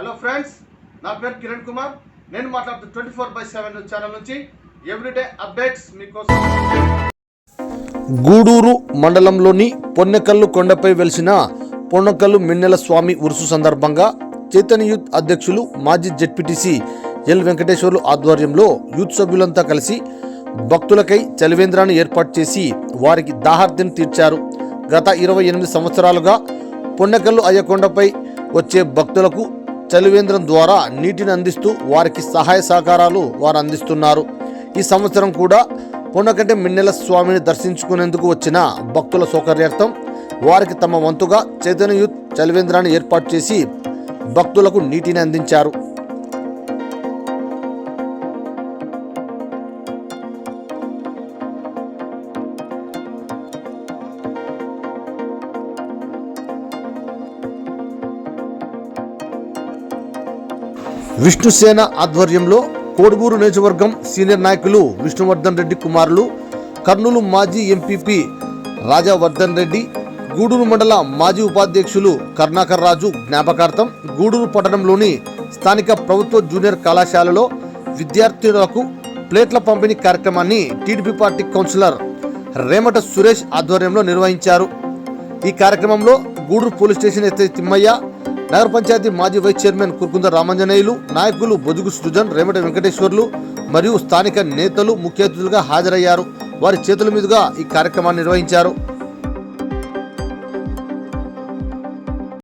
Hello friends నా పేరు కిరణ్ కుమార్. నేను మాట్లాడుతూ twenty four by seven channel నుంచి ఎవ్రీడే అప్డేట్స్ మీకోసం. గూడూరు మండలంలోని పొన్నెకల్లు కొండపై వెలిసిన పొన్నకల్లు మిన్నెల స్వామి ఉరుసు సందర్భంగా చైతన్య యూత్ అధ్యక్షులు మాజీ జెడ్పీటీసీ ఎల్ వెంకటేశ్వర్లు ఆధ్వర్యంలో యూత్ సభ్యులంతా కలిసి భక్తులకై చలివేంద్రాన్ని ఏర్పాటు చేసి వారికి దాహార్తిని తీర్చారు. గత ఇరవై ఎనిమిది సంవత్సరాలుగా పొన్నెకల్లు అయ్యకొండపై వచ్చే భక్తులకు చలివేంద్రం ద్వారా నీటిని అందిస్తూ వారికి సహాయ సహకారాలు వారు అందిస్తున్నారు. ఈ సంవత్సరం కూడా పొన్నకంటే మిన్నెల స్వామిని దర్శించుకునేందుకు వచ్చిన భక్తుల సౌకర్యార్థం వారికి తమ వంతుగా చైతన్య యూత్ చలివేంద్రాన్ని ఏర్పాటు చేసి భక్తులకు నీటిని అందించారు. విష్ణుసేన ఆధ్వర్యంలో కోడుగూరు నియోజకవర్గం సీనియర్ నాయకులు విష్ణువర్ధన్ రెడ్డి కుమారులు కర్నూలు మాజీ ఎంపీపీ రాజావర్ధన్ రెడ్డి గూడూరు మండల మాజీ ఉపాధ్యక్షులు కర్ణాకర్ రాజు జ్ఞాపకార్థం గూడూరు పట్టణంలోని స్థానిక ప్రభుత్వ జూనియర్ కళాశాలలో విద్యార్థులకు ప్లేట్ల పంపిణీ కార్యక్రమాన్ని TDP party councillor Remata Suresh ఆధ్వర్యంలో నిర్వహించారు. ఈ కార్యక్రమంలో Guduru police station SI Timmaiah నగర పంచాయతీ మాజీ వైస్ చైర్మన్ కుర్కుంద రామాంజనేయులు నాయకులు బొదుగు సృజన్ రేమట వెంకటేశ్వర్లు మరియు స్థానిక నేతలు ముఖ్య అతిథులుగా హాజరయ్యారు. వారి చేతుల మీదుగా ఈ కార్యక్రమాన్ని నిర్వహించారు.